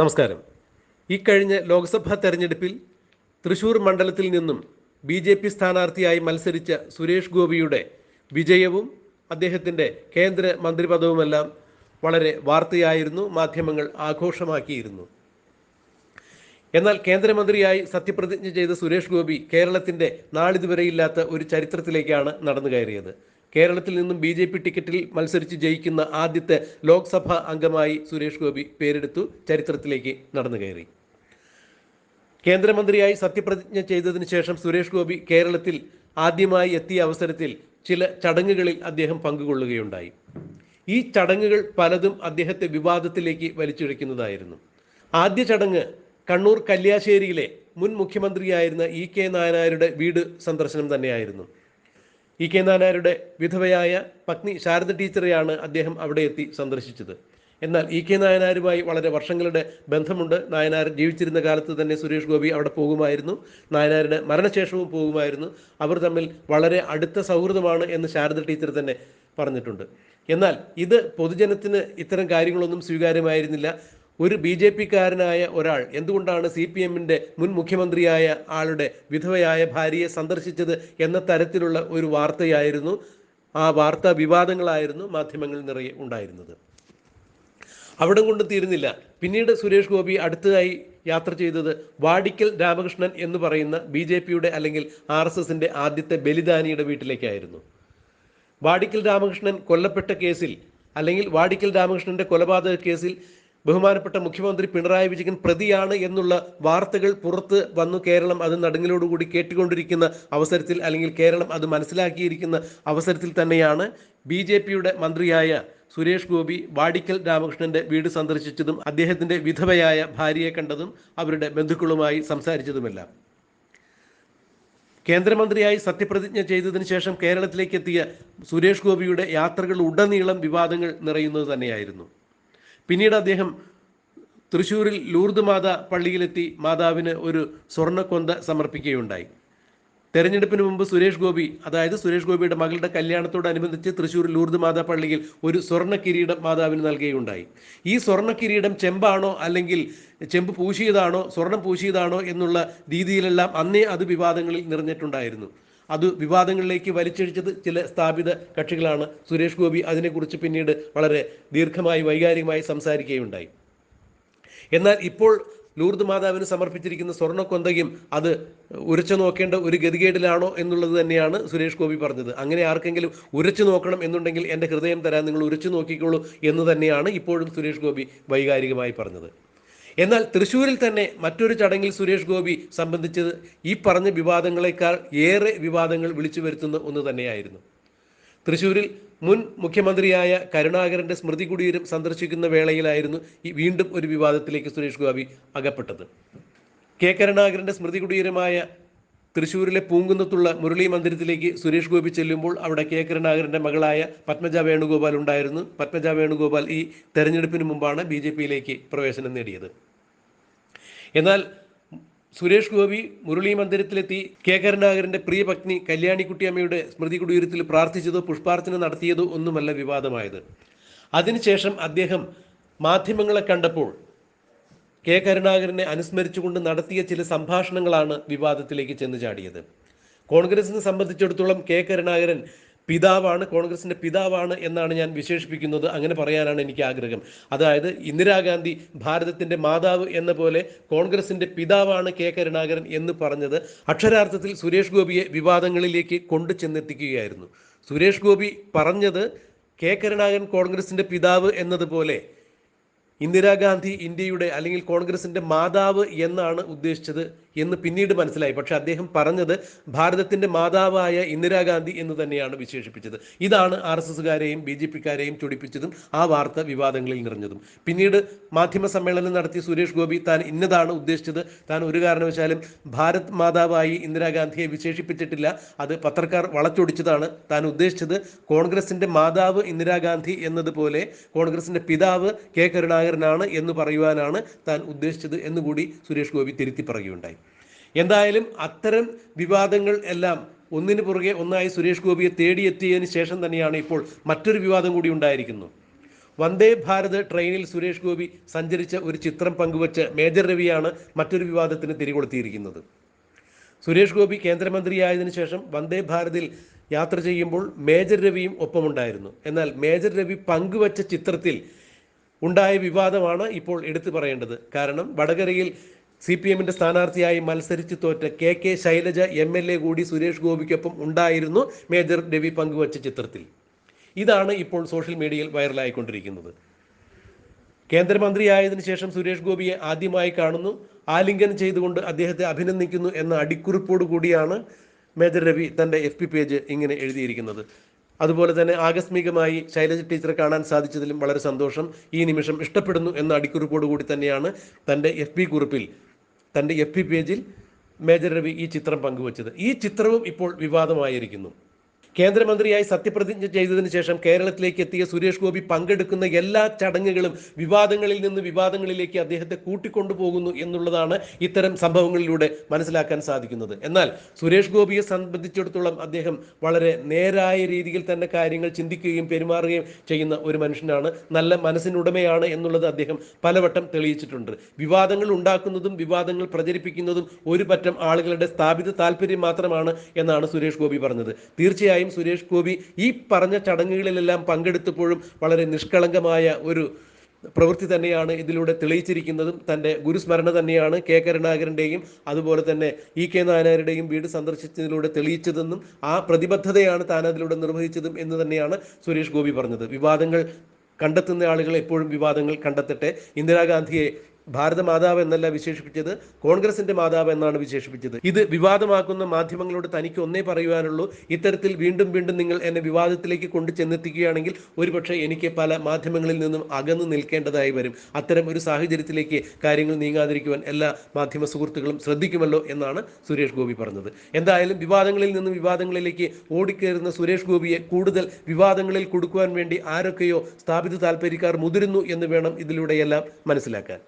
നമസ്കാരം. ഇക്കഴിഞ്ഞ ലോക്സഭാ തെരഞ്ഞെടുപ്പിൽ തൃശൂർ മണ്ഡലത്തിൽ നിന്നും ബി ജെ പി സ്ഥാനാർത്ഥിയായി മത്സരിച്ച സുരേഷ് ഗോപിയുടെ വിജയവും അദ്ദേഹത്തിന്റെ കേന്ദ്ര മന്ത്രിപദവുമെല്ലാം വളരെ വാർത്തയായിരുന്നു മാധ്യമങ്ങൾ ആഘോഷമാക്കിയിരുന്നു. എന്നാൽ കേന്ദ്രമന്ത്രിയായി സത്യപ്രതിജ്ഞ ചെയ്ത സുരേഷ് ഗോപി കേരളത്തിന്റെ നാളിതുവരെയില്ലാത്ത ഒരു ചരിത്രത്തിലേക്കാണ് നടന്നു കയറിയത് കേരളത്തിൽ നിന്നും ബി ജെ പി ടിക്കറ്റിൽ മത്സരിച്ച് ജയിക്കുന്ന ആദ്യത്തെ ലോക്സഭാ അംഗമായി സുരേഷ് ഗോപി പേരെടുത്തു. ചരിത്രത്തിലേക്ക് നടന്നു കയറി. കേന്ദ്രമന്ത്രിയായി സത്യപ്രതിജ്ഞ ചെയ്തതിനു ശേഷം സുരേഷ് ഗോപി കേരളത്തിൽ ആദ്യമായി എത്തിയ അവസരത്തിൽ ചില ചടങ്ങുകളിൽ അദ്ദേഹം പങ്കുകൊള്ളുകയുണ്ടായി. ഈ ചടങ്ങുകൾ പലതും അദ്ദേഹത്തെ വിവാദത്തിലേക്ക് വലിച്ചിഴക്കുന്നതായിരുന്നു ആദ്യ ചടങ്ങ് കണ്ണൂർ കല്യാശ്ശേരിയിലെ മുൻ മുഖ്യമന്ത്രിയായിരുന്ന ഇ കെ നായനാരുടെ വീട് സന്ദർശനം തന്നെയായിരുന്നു. ഇ കെ നായനാരുടെ വിധവയായ പത്നി ശാരദ ടീച്ചറെയാണ് അദ്ദേഹം അവിടെ എത്തി സന്ദർശിച്ചത്. എന്നാൽ ഇ കെ നായനാരുമായി വളരെ വർഷങ്ങളുടെ ബന്ധമുണ്ട്. നായനാർ ജീവിച്ചിരുന്ന കാലത്ത് തന്നെ സുരേഷ് ഗോപി അവിടെ പോകുമായിരുന്നു. നായനാരുടെ മരണശേഷവും പോകുമായിരുന്നു. അവർ തമ്മിൽ വളരെ അടുത്ത സൗഹൃദമാണ് എന്ന് ശാരദ ടീച്ചർ തന്നെ പറഞ്ഞിട്ടുണ്ട്. എന്നാൽ ഇത് പൊതുജനത്തിന് ഇത്തരം കാര്യങ്ങളൊന്നും സ്വീകാര്യമായിരുന്നില്ല. ഒരു ബി ജെ പിക്കാരനായ ഒരാൾ എന്തുകൊണ്ടാണ് സി പി എമ്മിന്റെ മുൻ മുഖ്യമന്ത്രിയായ ആളുടെ വിധവയായ ഭാര്യയെ സന്ദർശിച്ചത് എന്ന തരത്തിലുള്ള ഒരു വാർത്തയായിരുന്നു ആ വാർത്താ വിവാദങ്ങളായിരുന്നു മാധ്യമങ്ങളിൽ നിറയെ ഉണ്ടായിരുന്നത്. അവിടം കൊണ്ട് തീരുന്നില്ല. പിന്നീട് സുരേഷ് ഗോപി അടുത്തതായി യാത്ര ചെയ്തത് വാടിക്കൽ രാമകൃഷ്ണൻ എന്ന് പറയുന്ന ബി ജെ പിയുടെ അല്ലെങ്കിൽ ആർ എസ് എസിന്റെ ആദ്യത്തെ ബലിദാനിയുടെ വീട്ടിലേക്കായിരുന്നു. വാടിക്കൽ രാമകൃഷ്ണൻ കൊല്ലപ്പെട്ട കേസിൽ അല്ലെങ്കിൽ വാടിക്കൽ രാമകൃഷ്ണന്റെ കൊലപാതക കേസിൽ ബഹുമാനപ്പെട്ട മുഖ്യമന്ത്രി പിണറായി വിജയൻ പ്രതിയാണ് എന്നുള്ള വാർത്തകൾ പുറത്ത് വന്നു കേരളം അത് നടുങ്ങിലോടുകൂടി കേട്ടുകൊണ്ടിരിക്കുന്ന അവസരത്തിൽ അല്ലെങ്കിൽ കേരളം അത് മനസ്സിലാക്കിയിരിക്കുന്ന അവസരത്തിൽ തന്നെയാണ് ബി ജെ പിയുടെ മന്ത്രിയായ സുരേഷ് ഗോപി വാടിക്കൽ രാമകൃഷ്ണന്റെ വീട് സന്ദർശിച്ചതും അദ്ദേഹത്തിന്റെ വിധവയായ ഭാര്യയെ കണ്ടതും അവരുടെ ബന്ധുക്കളുമായി സംസാരിച്ചതുമെല്ലാം. കേന്ദ്രമന്ത്രിയായി സത്യപ്രതിജ്ഞ ചെയ്തതിനു ശേഷം കേരളത്തിലേക്ക് എത്തിയ സുരേഷ് ഗോപിയുടെ യാത്രകൾ ഉടനീളം വിവാദങ്ങൾ നിറയുന്നത് തന്നെയായിരുന്നു. പിന്നീട് അദ്ദേഹം തൃശ്ശൂരിൽ ലൂർദ് മാതാ പള്ളിയിലെത്തി മാതാവിന് ഒരു സ്വർണക്കൊന്ത സമർപ്പിക്കുകയുണ്ടായി. തെരഞ്ഞെടുപ്പിന് മുമ്പ് സുരേഷ് ഗോപി അതായത് സുരേഷ് ഗോപിയുടെ മകളുടെ കല്യാണത്തോടനുബന്ധിച്ച് തൃശ്ശൂർ ലൂർദ് മാതാ പള്ളിയിൽ ഒരു സ്വർണ കിരീടം മാതാവിന് നൽകുകയുണ്ടായി. ഈ സ്വർണ കിരീടം ചെമ്പാണോ അല്ലെങ്കിൽ ചെമ്പ് പൂശിയതാണോ സ്വർണം പൂശിയതാണോ എന്നുള്ള രീതിയിലെല്ലാം അന്നേ അത് വിവാദങ്ങളിൽ നിറഞ്ഞിട്ടുണ്ടായിരുന്നു. അത് വിവാദങ്ങളിലേക്ക് വലിച്ചഴിച്ചത് ചില സ്ഥാപിത കക്ഷികളാണ്. സുരേഷ് ഗോപി അതിനെക്കുറിച്ച് പിന്നീട് വളരെ ദീർഘമായി വൈകാരികമായി സംസാരിക്കുകയുണ്ടായി. എന്നാൽ ഇപ്പോൾ ലൂർദ് മാതാവിന് സമർപ്പിച്ചിരിക്കുന്ന സ്വർണക്കൊന്തയും അത് ഉരച്ചു നോക്കേണ്ട ഒരു ഗതികേടിലാണോ എന്നുള്ളത് തന്നെയാണ് സുരേഷ് ഗോപി പറഞ്ഞത്. അങ്ങനെ ആർക്കെങ്കിലും ഉരച്ചു നോക്കണം എന്നുണ്ടെങ്കിൽ എന്റെ ഹൃദയം തരാൻ നിങ്ങൾ ഉരച്ചു നോക്കിക്കോളൂ എന്ന് തന്നെയാണ് ഇപ്പോഴും സുരേഷ് ഗോപി വൈകാരികമായി പറഞ്ഞത്. എന്നാൽ തൃശ്ശൂരിൽ തന്നെ മറ്റൊരു ചടങ്ങിൽ സുരേഷ് ഗോപി സംബന്ധിച്ചത് ഈ പറഞ്ഞ വിവാദങ്ങളെക്കാൾ ഏറെ വിവാദങ്ങൾ വിളിച്ചു വരുത്തുന്ന ഒന്ന് തന്നെയായിരുന്നു. തൃശ്ശൂരിൽ മുൻ മുഖ്യമന്ത്രിയായ കരുണാകരന്റെ സ്മൃതി കുടീരം സന്ദർശിക്കുന്ന വേളയിലായിരുന്നു ഈ വീണ്ടും ഒരു വിവാദത്തിലേക്ക് സുരേഷ് ഗോപി അകപ്പെട്ടത്. കെ കരുണാകരന്റെ സ്മൃതി കുടീരമായ തൃശ്ശൂരിലെ പൂങ്കുന്നത്തുള്ള മുരളി മന്ദിരത്തിലേക്ക് സുരേഷ് ഗോപി ചെല്ലുമ്പോൾ അവിടെ കെ കരുണാകരന്റെ മകളായ പത്മജ വേണുഗോപാൽ ഉണ്ടായിരുന്നു. പത്മജ വേണുഗോപാൽ ഈ തെരഞ്ഞെടുപ്പിന് മുമ്പാണ് ബി പ്രവേശനം നേടിയത്. എന്നാൽ സുരേഷ് ഗോപി മുരളി മന്ദിരത്തിലെത്തി കെ കരുണാകരന്റെ പ്രിയ പത്നി കല്യാണിക്കുട്ടിയമ്മയുടെ സ്മൃതി കുടീരത്തിൽ പ്രാർത്ഥിച്ചതോ പുഷ്പാർച്ചന നടത്തിയതോ ഒന്നുമല്ല വിവാദമായത്. അതിനുശേഷം അദ്ദേഹം മാധ്യമങ്ങളെ കണ്ടപ്പോൾ കെ കരുണാകരനെ അനുസ്മരിച്ചുകൊണ്ട് നടത്തിയ ചില സംഭാഷണങ്ങളാണ് വിവാദത്തിലേക്ക് ചെന്നു ചാടിയത്. കോൺഗ്രസിനെ സംബന്ധിച്ചിടത്തോളം കെ കരുണാകരൻ പിതാവാണ് കോൺഗ്രസിന്റെ പിതാവാണ് എന്നാണ് ഞാൻ വിശേഷിപ്പിക്കുന്നത്. അങ്ങനെ പറയാനാണ് എനിക്ക് ആഗ്രഹം. അതായത് ഇന്ദിരാഗാന്ധി ഭാരതത്തിന്റെ മാതാവ് എന്ന പോലെ കോൺഗ്രസിന്റെ പിതാവാണ് കെ കരുണാകരൻ എന്ന് പറഞ്ഞത് അക്ഷരാർത്ഥത്തിൽ സുരേഷ് ഗോപിയെ വിവാദങ്ങളിലേക്ക് കൊണ്ടു ചെന്നെത്തിക്കുകയായിരുന്നു. സുരേഷ് ഗോപി പറഞ്ഞത് കെ കരുണാകരൻ കോൺഗ്രസിന്റെ പിതാവ് എന്നതുപോലെ ഇന്ദിരാഗാന്ധി ഇന്ത്യയുടെ അല്ലെങ്കിൽ കോൺഗ്രസിന്റെ മാതാവ് എന്നാണ് ഉദ്ദേശിച്ചത് എന്ന് പിന്നീട് മനസ്സിലായി. പക്ഷെ അദ്ദേഹം പറഞ്ഞത് ഭാരതത്തിന്റെ മാതാവായ ഇന്ദിരാഗാന്ധി എന്ന് തന്നെയാണ് വിശേഷിപ്പിച്ചത്. ഇതാണ് ആർ എസ് എസുകാരെയും ബി ജെ പിക്കാരെയും ചൊടിപ്പിച്ചതും ആ വാർത്ത വിവാദങ്ങളിൽ നിറഞ്ഞതും. പിന്നീട് മാധ്യമ സമ്മേളനം നടത്തിയ സുരേഷ് ഗോപി താൻ ഇന്നതാണ് ഉദ്ദേശിച്ചത്. താൻ ഒരു കാരണവശാലും ഭാരത് മാതാവായി ഇന്ദിരാഗാന്ധിയെ വിശേഷിപ്പിച്ചിട്ടില്ല. അത് പത്രക്കാർ വളച്ചൊടിച്ചതാണ് താൻ ഉദ്ദേശിച്ചത്. കോൺഗ്രസിന്റെ മാതാവ് ഇന്ദിരാഗാന്ധി എന്നതുപോലെ കോൺഗ്രസിന്റെ പിതാവ് കെ കരുണാകരനാണ് എന്ന് പറയുവാനാണ് താൻ ഉദ്ദേശിച്ചത് എന്നുകൂടി സുരേഷ് ഗോപി തിരുത്തി പറയുകയുണ്ടായി. എന്തായാലും അത്തരം വിവാദങ്ങൾ എല്ലാം ഒന്നിനു പുറകെ ഒന്നായി സുരേഷ് ഗോപിയെ തേടിയെത്തിയതിന് ശേഷം തന്നെയാണ് ഇപ്പോൾ മറ്റൊരു വിവാദം കൂടി ഉണ്ടായിരിക്കുന്നു. വന്ദേ ഭാരത് ട്രെയിനിൽ സുരേഷ് ഗോപി സഞ്ചരിച്ച ഒരു ചിത്രം പങ്കുവച്ച് മേജർ രവിയാണ് മറ്റൊരു വിവാദത്തിന് തിരികൊളുത്തിയിരിക്കുന്നത്. സുരേഷ് ഗോപി കേന്ദ്രമന്ത്രിയായതിനു ശേഷം വന്ദേ ഭാരതിൽ യാത്ര ചെയ്യുമ്പോൾ മേജർ രവിയും ഒപ്പമുണ്ടായിരുന്നു. എന്നാൽ മേജർ രവി പങ്കുവച്ച ചിത്രത്തിൽ ഉണ്ടായ വിവാദമാണ് ഇപ്പോൾ എടുത്തു പറയേണ്ടത്. കാരണം വടകരയിൽ സി പി എമ്മിന്റെ സ്ഥാനാർത്ഥിയായി മത്സരിച്ച് തോറ്റ K K Shailaja M L A കൂടി സുരേഷ് ഗോപിക്കൊപ്പം ഉണ്ടായിരുന്നു മേജർ രവി പങ്കുവച്ച ചിത്രത്തിൽ. ഇതാണ് ഇപ്പോൾ സോഷ്യൽ മീഡിയയിൽ വൈറലായിക്കൊണ്ടിരിക്കുന്നത്. കേന്ദ്രമന്ത്രിയായതിനു ശേഷം സുരേഷ് ഗോപിയെ ആദ്യമായി കാണുന്നു. ആലിംഗനം ചെയ്തുകൊണ്ട് അദ്ദേഹത്തെ അഭിനന്ദിക്കുന്നു എന്ന അടിക്കുറിപ്പോടു കൂടിയാണ് മേജർ രവി തന്റെ എഫ് പി പേജ് ഇങ്ങനെ എഴുതിയിരിക്കുന്നത്. അതുപോലെ തന്നെ ആകസ്മികമായി ശൈലജ ടീച്ചറെ കാണാൻ സാധിച്ചതിലും വളരെ സന്തോഷം. ഈ നിമിഷം ഇഷ്ടപ്പെടുന്നു എന്ന അടിക്കുറിപ്പോട് കൂടി തന്നെയാണ് തന്റെ എഫ് പി കുറിപ്പിൽ തന്റെ എഫ് പി പേജിൽ മേജർ രവി ഈ ചിത്രം പങ്കുവച്ചത്. ഈ ചിത്രവും ഇപ്പോൾ വിവാദമായിരിക്കുന്നു. കേന്ദ്രമന്ത്രിയായി സത്യപ്രതിജ്ഞ ചെയ്തതിന് ശേഷം കേരളത്തിലേക്ക് എത്തിയ സുരേഷ് ഗോപി പങ്കെടുക്കുന്ന എല്ലാ ചടങ്ങുകളും വിവാദങ്ങളിൽ നിന്ന് വിവാദങ്ങളിലേക്ക് അദ്ദേഹത്തെ കൂട്ടിക്കൊണ്ടുപോകുന്നു എന്നുള്ളതാണ് ഇത്തരം സംഭവങ്ങളിലൂടെ മനസ്സിലാക്കാൻ സാധിക്കുന്നത്. എന്നാൽ സുരേഷ് ഗോപിയെ സംബന്ധിച്ചിടത്തോളം അദ്ദേഹം വളരെ നേരായ രീതിയിൽ തന്നെ കാര്യങ്ങൾ ചിന്തിക്കുകയും പെരുമാറുകയും ചെയ്യുന്ന ഒരു മനുഷ്യനാണ്. നല്ല മനസ്സിനുടമയാണ് എന്നുള്ളത് അദ്ദേഹം പലവട്ടം തെളിയിച്ചിട്ടുണ്ട്. വിവാദങ്ങൾ ഉണ്ടാക്കുന്നതും വിവാദങ്ങൾ പ്രചരിപ്പിക്കുന്നതും ഒരു പറ്റം ആളുകളുടെ സ്ഥാപിത താല്പര്യം മാത്രമാണ് എന്നാണ് സുരേഷ് ഗോപി പറഞ്ഞത്. തീർച്ചയായും സുരേഷ് ഗോപി ഈ പറഞ്ഞ ചടങ്ങുകളിലെല്ലാം പങ്കെടുത്തപ്പോഴും വളരെ നിഷ്കളങ്കമായ ഒരു പ്രവൃത്തി തന്നെയാണ് ഇതിലൂടെ തെളിയിച്ചിരിക്കുന്നതും. തന്റെ ഗുരുസ്മരണ തന്നെയാണ് കെ കരുണാകരന്റെയും അതുപോലെ തന്നെ ഇ കെ നായനാരുടെയും വീട് സന്ദർശിച്ചതിലൂടെ തെളിയിച്ചതെന്നും ആ പ്രതിബദ്ധതയാണ് താൻ അതിലൂടെ നിർവഹിച്ചതും എന്ന് തന്നെയാണ് സുരേഷ് ഗോപി പറഞ്ഞത്. വിവാദങ്ങൾ കണ്ടെത്തുന്ന ആളുകൾ എപ്പോഴും വിവാദങ്ങൾ കണ്ടെത്തട്ടെ. ഇന്ദിരാഗാന്ധിയെ ഭാരത മാതാവ് എന്നല്ല വിശേഷിപ്പിച്ചത് കോൺഗ്രസിന്റെ മാതാവ് എന്നാണ് വിശേഷിപ്പിച്ചത്. ഇത് വിവാദമാക്കുന്ന മാധ്യമങ്ങളോട് തനിക്ക് ഒന്നേ പറയുവാനുള്ളൂ ഇത്തരത്തിൽ വീണ്ടും വീണ്ടും നിങ്ങൾ എന്നെ വിവാദത്തിലേക്ക് കൊണ്ടു ചെന്നെത്തിക്കുകയാണെങ്കിൽ ഒരുപക്ഷെ എനിക്ക് പല മാധ്യമങ്ങളിൽ നിന്നും അകന്നു നിൽക്കേണ്ടതായി വരും. അത്തരം ഒരു സാഹചര്യത്തിലേക്ക് കാര്യങ്ങൾ നീങ്ങാതിരിക്കുവാൻ എല്ലാ മാധ്യമ സുഹൃത്തുക്കളും ശ്രദ്ധിക്കുമല്ലോ എന്നാണ് സുരേഷ് ഗോപി പറഞ്ഞത്. എന്തായാലും വിവാദങ്ങളിൽ നിന്നും വിവാദങ്ങളിലേക്ക് ഓടിക്കയറുന്ന സുരേഷ് ഗോപിയെ കൂടുതൽ വിവാദങ്ങളിൽ കൊടുക്കുവാൻ വേണ്ടി ആരൊക്കെയോ സ്ഥാപിത താല്പര്യക്കാർ മുതിരുന്നു എന്ന് വേണം ഇതിലൂടെയെല്ലാം മനസ്സിലാക്കാൻ.